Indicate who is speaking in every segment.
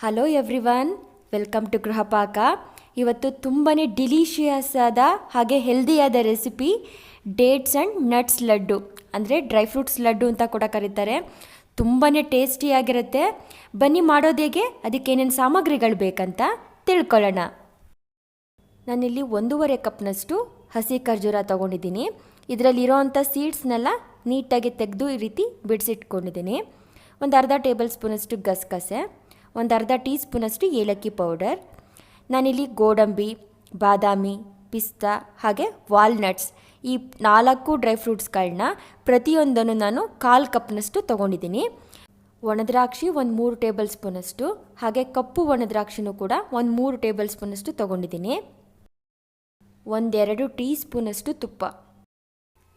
Speaker 1: Hello everyone welcome to Grihapaka ಇವತ್ತು ತುಂಬಾ delicious ಆದ ಹಾಗೆ ಹೆಲ್ದಿಯಾದ recipe dates and nuts laddu ಅಂದರೆ ಡ್ರೈ ಫ್ರೂಟ್ಸ್ ಲಡ್ಡು ಅಂತ ಕೂಡ ಕರೀತಾರೆ ತುಂಬಾ ಟೇಸ್ಟಿಯಾಗಿರುತ್ತೆ ಬನ್ನಿ ಮಾಡೋದು ಹೇಗೆ ಅದಕ್ಕೆ ಏನೇನು ಸಾಮಗ್ರಿಗಳು ಬೇಕಂತ ತಿಳ್ಕೊಳ್ಳೋಣ ನಾನಿಲ್ಲಿ ಒಂದೂವರೆ ಕಪ್ನಷ್ಟು ಹಸಿ ಖರ್ಜೂರ ತೊಗೊಂಡಿದ್ದೀನಿ ಇದರಲ್ಲಿರೋವಂಥ ಸೀಡ್ಸ್ನೆಲ್ಲ ನೀಟಾಗಿ ತೆಗೆದು ಈ ರೀತಿ ಬಿಡಿಸಿಟ್ಕೊಂಡಿದ್ದೀನಿ ಒಂದು ಅರ್ಧ ಟೇಬಲ್ ಸ್ಪೂನಷ್ಟು ಗಸಗಸೆ ಒಂದು ಅರ್ಧ ಟೀ ಸ್ಪೂನಷ್ಟು ಏಲಕ್ಕಿ ಪೌಡರ್. ನಾನಿಲ್ಲಿ ಗೋಡಂಬಿ, ಬಾದಾಮಿ, ಪಿಸ್ತಾ ಹಾಗೆ ವಾಲ್ನಟ್ಸ್ ಈ ನಾಲ್ಕು ಡ್ರೈ ಫ್ರೂಟ್ಸ್ಗಳನ್ನ ಪ್ರತಿಯೊಂದನ್ನು ನಾನು ಕಾಲು ಕಪ್ನಷ್ಟು ತೊಗೊಂಡಿದ್ದೀನಿ. ಒಣದ್ರಾಕ್ಷಿ ಒಂದು ಮೂರು ಟೇಬಲ್ ಸ್ಪೂನಷ್ಟು ಹಾಗೆ ಕಪ್ಪು ಒಣದ್ರಾಕ್ಷಿನೂ ಕೂಡ ಒಂದು ಮೂರು ಟೇಬಲ್ ಸ್ಪೂನಷ್ಟು ತೊಗೊಂಡಿದ್ದೀನಿ. ಒಂದೆರಡು ಟೀ ಸ್ಪೂನಷ್ಟು ತುಪ್ಪ.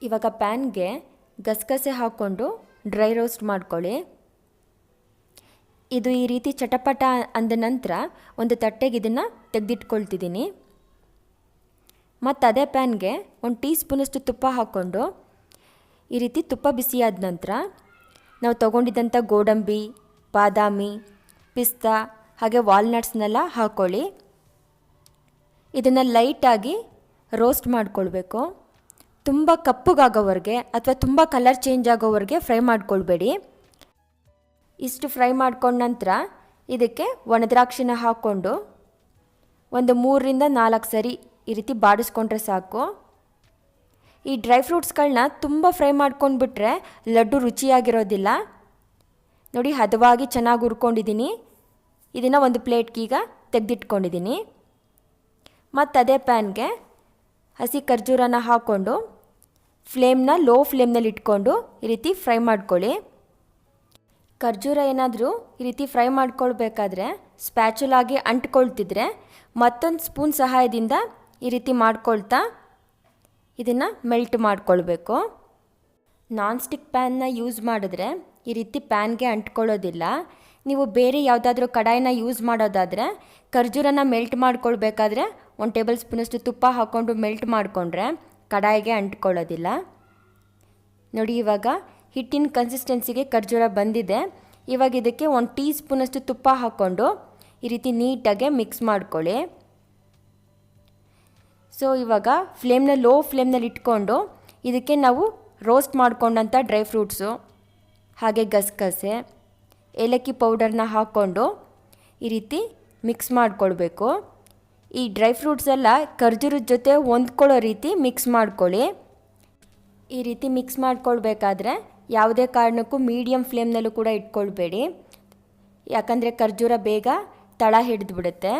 Speaker 1: ಇವಾಗ ಪ್ಯಾನ್ಗೆ ಗಸಗಸೆ ಹಾಕ್ಕೊಂಡು ಡ್ರೈ ರೋಸ್ಟ್ ಮಾಡ್ಕೊಳ್ಳಿ. ಇದು ಈ ರೀತಿ ಚಟಪಟ ಅಂದ ನಂತರ ಒಂದು ತಟ್ಟೆಗೆ ಇದನ್ನು ತೆಗೆದಿಟ್ಕೊಳ್ತಿದ್ದೀನಿ. ಮತ್ತು ಅದೇ ಪ್ಯಾನ್ಗೆ ಒಂದು ಟೀ ಸ್ಪೂನಷ್ಟು ತುಪ್ಪ ಹಾಕ್ಕೊಂಡು ಈ ರೀತಿ ತುಪ್ಪ ಬಿಸಿಯಾದ ನಂತರ ನಾವು ತೊಗೊಂಡಿದ್ದಂಥ ಗೋಡಂಬಿ, ಬಾದಾಮಿ, ಪಿಸ್ತಾ, ಹಾಗೆ ವಾಲ್ನಟ್ಸ್ನೆಲ್ಲ ಹಾಕ್ಕೊಳ್ಳಿ ಇದನ್ನು ಲೈಟಾಗಿ ರೋಸ್ಟ್ ಮಾಡ್ಕೊಳ್ಬೇಕು. ತುಂಬ ಕಪ್ಪಗಾಗೋವರೆಗೆ ಅಥವಾ ತುಂಬ ಕಲರ್ ಚೇಂಜ್ ಆಗೋವರೆಗೆ ಫ್ರೈ ಮಾಡ್ಕೊಳ್ಬೇಡಿ. ಇಷ್ಟು ಫ್ರೈ ಮಾಡ್ಕೊಂಡ ನಂತರ ಇದಕ್ಕೆ ಒಣದ್ರಾಕ್ಷಿನ ಹಾಕ್ಕೊಂಡು ಒಂದು ಮೂರರಿಂದ ನಾಲ್ಕು ಸರಿ ಈ ರೀತಿ ಬಾಡಿಸ್ಕೊಂಡ್ರೆ ಸಾಕು. ಈ ಡ್ರೈ ಫ್ರೂಟ್ಸ್ಗಳನ್ನ ತುಂಬ ಫ್ರೈ ಮಾಡ್ಕೊಂಡ್ಬಿಟ್ರೆ ಲಡ್ಡು ರುಚಿಯಾಗಿರೋದಿಲ್ಲ. ನೋಡಿ, ಹದವಾಗಿ ಚೆನ್ನಾಗಿ ಹುರ್ಕೊಂಡಿದ್ದೀನಿ ಇದನ್ನು ಒಂದು ಪ್ಲೇಟ್ಗೀಗ ತೆಗೆದಿಟ್ಕೊಂಡಿದ್ದೀನಿ ಮತ್ತು ಅದೇ ಪ್ಯಾನ್ಗೆ ಹಸಿ ಖರ್ಜೂರನ ಹಾಕ್ಕೊಂಡು ಫ್ಲೇಮ್ನ ಲೋ ಫ್ಲೇಮ್ನಲ್ಲಿ ಇಟ್ಕೊಂಡು ಈ ರೀತಿ ಫ್ರೈ ಮಾಡ್ಕೊಳ್ಳಿ. ಖರ್ಜೂರ ಏನಾದರೂ ಈ ರೀತಿ ಫ್ರೈ ಮಾಡ್ಕೊಳ್ಬೇಕಾದ್ರೆ ಸ್ಪ್ಯಾಚುಲಾಗಿ ಅಂಟ್ಕೊಳ್ತಿದ್ರೆ ಮತ್ತೊಂದು ಸ್ಪೂನ್ ಸಹಾಯದಿಂದ ಈ ರೀತಿ ಮಾಡ್ಕೊಳ್ತಾ ಇದನ್ನು ಮೆಲ್ಟ್ ಮಾಡ್ಕೊಳ್ಬೇಕು. ನಾನ್ ಸ್ಟಿಕ್ ಪ್ಯಾನ್ನ ಯೂಸ್ ಮಾಡಿದ್ರೆ ಈ ರೀತಿ ಪ್ಯಾನ್ಗೆ ಅಂಟ್ಕೊಳ್ಳೋದಿಲ್ಲ ನೀವು ಬೇರೆ ಯಾವುದಾದ್ರೂ ಕಡಾಯಿನ ಯೂಸ್ ಮಾಡೋದಾದರೆ ಖರ್ಜೂರನ ಮೆಲ್ಟ್ ಮಾಡ್ಕೊಳ್ಬೇಕಾದ್ರೆ ಒಂದು ಟೇಬಲ್ ಸ್ಪೂನಷ್ಟು ತುಪ್ಪ ಹಾಕ್ಕೊಂಡು ಮೆಲ್ಟ್ ಮಾಡಿಕೊಂಡ್ರೆ ಕಡಾಯಿಗೆ ಅಂಟ್ಕೊಳ್ಳೋದಿಲ್ಲ ನೋಡಿ ಇವಾಗ ಹಿಟ್ಟಿನ ಕನ್ಸಿಸ್ಟೆನ್ಸಿಗೆ ಖರ್ಜೂರ ಬಂದಿದೆ. ಇವಾಗ ಇದಕ್ಕೆ ಒಂದು ಟೀ ಸ್ಪೂನಷ್ಟು ತುಪ್ಪ ಹಾಕ್ಕೊಂಡು ಈ ರೀತಿ ನೀಟಾಗೆ ಮಿಕ್ಸ್ ಮಾಡ್ಕೊಳ್ಳಿ. ಸೊ ಇವಾಗ ಫ್ಲೇಮ್ನ ಲೋ ಫ್ಲೇಮ್ನಲ್ಲಿ ಇಟ್ಕೊಂಡು ಇದಕ್ಕೆ ನಾವು ರೋಸ್ಟ್ ಮಾಡಿಕೊಂಡಂಥ ಡ್ರೈ ಫ್ರೂಟ್ಸು ಹಾಗೆ ಗಸಗಸೆ, ಏಲಕ್ಕಿ ಪೌಡರ್ನ ಹಾಕ್ಕೊಂಡು ಈ ರೀತಿ ಮಿಕ್ಸ್ ಮಾಡಿಕೊಳ್ಬೇಕು. ಈ ಡ್ರೈ ಫ್ರೂಟ್ಸ್ ಎಲ್ಲ ಖರ್ಜೂರದ ಜೊತೆ ಹೊಂದ್ಕೊಳ್ಳೋ ರೀತಿ ಮಿಕ್ಸ್ ಮಾಡ್ಕೊಳ್ಳಿ. ಈ ರೀತಿ ಮಿಕ್ಸ್ ಮಾಡ್ಕೊಳ್ಬೇಕಾದ್ರೆ ಯಾವುದೇ ಕಾರಣಕ್ಕೂ ಮೀಡಿಯಮ್ ಫ್ಲೇಮ್ನಲ್ಲೂ ಕೂಡ ಇಟ್ಕೊಳ್ಬೇಡಿ. ಯಾಕಂದರೆ ಖರ್ಜೂರ ಬೇಗ ತಳ ಹಿಡಿದು ಬಿಡುತ್ತೆ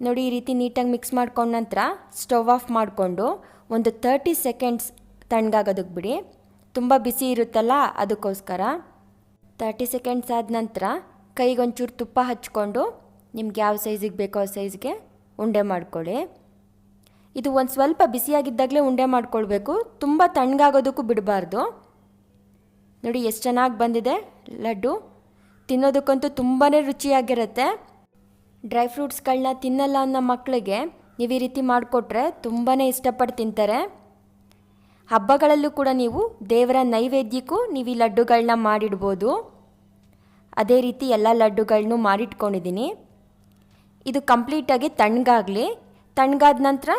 Speaker 1: ನೋಡಿ, ಈ ರೀತಿ ನೀಟಾಗಿ ಮಿಕ್ಸ್ ಮಾಡ್ಕೊಂಡ ನಂತರ ಸ್ಟವ್ ಆಫ್ ಮಾಡಿಕೊಂಡು ಒಂದು ತರ್ಟಿ ಸೆಕೆಂಡ್ಸ್ ತಣ್ಣಗಾಗೋದಕ್ಕೆ ಬಿಡಿ ತುಂಬ ಬಿಸಿ ಇರುತ್ತಲ್ಲ, ಅದಕ್ಕೋಸ್ಕರ. ತರ್ಟಿ ಸೆಕೆಂಡ್ಸ್ ಆದ ನಂತರ ಕೈಗೊಂಚೂರು ತುಪ್ಪ ಹಚ್ಕೊಂಡು ನಿಮ್ಗೆ ಯಾವ ಸೈಜಿಗೆ ಬೇಕೋ ಆ ಸೈಜ್ಗೆ ಉಂಡೆ ಮಾಡ್ಕೊಳ್ಳಿ. ಇದು ಒಂದು ಸ್ವಲ್ಪ ಬಿಸಿಯಾಗಿದ್ದಾಗಲೇ ಉಂಡೆ ಮಾಡ್ಕೊಳ್ಬೇಕು. ತುಂಬ ತಣ್ಣಗಾಗೋದಕ್ಕೂ ಬಿಡಬಾರ್ದು. ನೋಡಿ, ಎಷ್ಟು ಚೆನ್ನಾಗಿ ಬಂದಿದೆ. ಲಡ್ಡು. ತಿನ್ನೋದಕ್ಕಂತೂ ತುಂಬಾ ರುಚಿಯಾಗಿರುತ್ತೆ. ಡ್ರೈ ಫ್ರೂಟ್ಸ್ಗಳನ್ನ ತಿನ್ನಲ್ಲ ಅನ್ನೋ ಮಕ್ಕಳಿಗೆ ನೀವು ಈ ರೀತಿ ಮಾಡಿಕೊಟ್ರೆ ತುಂಬಾ ಇಷ್ಟಪಟ್ಟು ತಿಂತಾರೆ. ಹಬ್ಬಗಳಲ್ಲೂ ಕೂಡ ನೀವು ದೇವರ ನೈವೇದ್ಯಕ್ಕೂ ನೀವು ಈ ಲಡ್ಡುಗಳನ್ನ ಮಾಡಿಡ್ಬೋದು. ಅದೇ ರೀತಿ ಎಲ್ಲ ಲಡ್ಡುಗಳನ್ನು ಮಾಡಿಟ್ಕೊಂಡಿದ್ದೀನಿ. ಇದು ಕಂಪ್ಲೀಟಾಗಿ ತಣ್ಣಗಾಗಲಿ. ತಣ್ಣಗಾದ ನಂತರ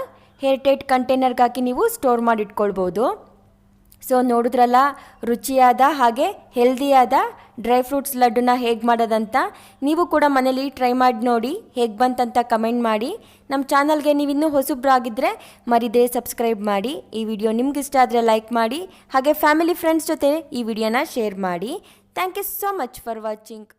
Speaker 1: ಹೇರ್ ಟೈಟ್ ಕಂಟೈನರ್ಗೆ ನೀವು ಸ್ಟೋರ್ ಮಾಡಿಟ್ಕೊಳ್ಬೋದು. ಸೊ ನೋಡಿದ್ರಲ್ಲ, ರುಚಿಯಾದ ಹಾಗೆ ಹೆಲ್ದಿಯಾದ ಡ್ರೈ ಫ್ರೂಟ್ಸ್ ಲಡ್ಡುನ ಹೇಗೆ ಮಾಡೋದಂತ ನೀವು ಕೂಡ ಮನೇಲಿ ಟ್ರೈ ಮಾಡಿ ನೋಡಿ, ಹೇಗೆ ಬಂತಂತ ಕಮೆಂಟ್ ಮಾಡಿ. ನಮ್ಮ ಚಾನಲ್ಗೆ ನೀವು ಇನ್ನೂ ಹೊಸಬ್ರಾಗಿದ್ದರೆ ಮರಿದೇ ಸಬ್ಸ್ಕ್ರೈಬ್ ಮಾಡಿ. ಈ ವಿಡಿಯೋ ನಿಮ್ಗೆ ಇಷ್ಟ ಆದರೆ ಲೈಕ್ ಮಾಡಿ. ಹಾಗೆ ಫ್ಯಾಮಿಲಿ ಫ್ರೆಂಡ್ಸ್ ಜೊತೆ ಈ ವಿಡಿಯೋನ ಶೇರ್ ಮಾಡಿ. Thank you so much for watching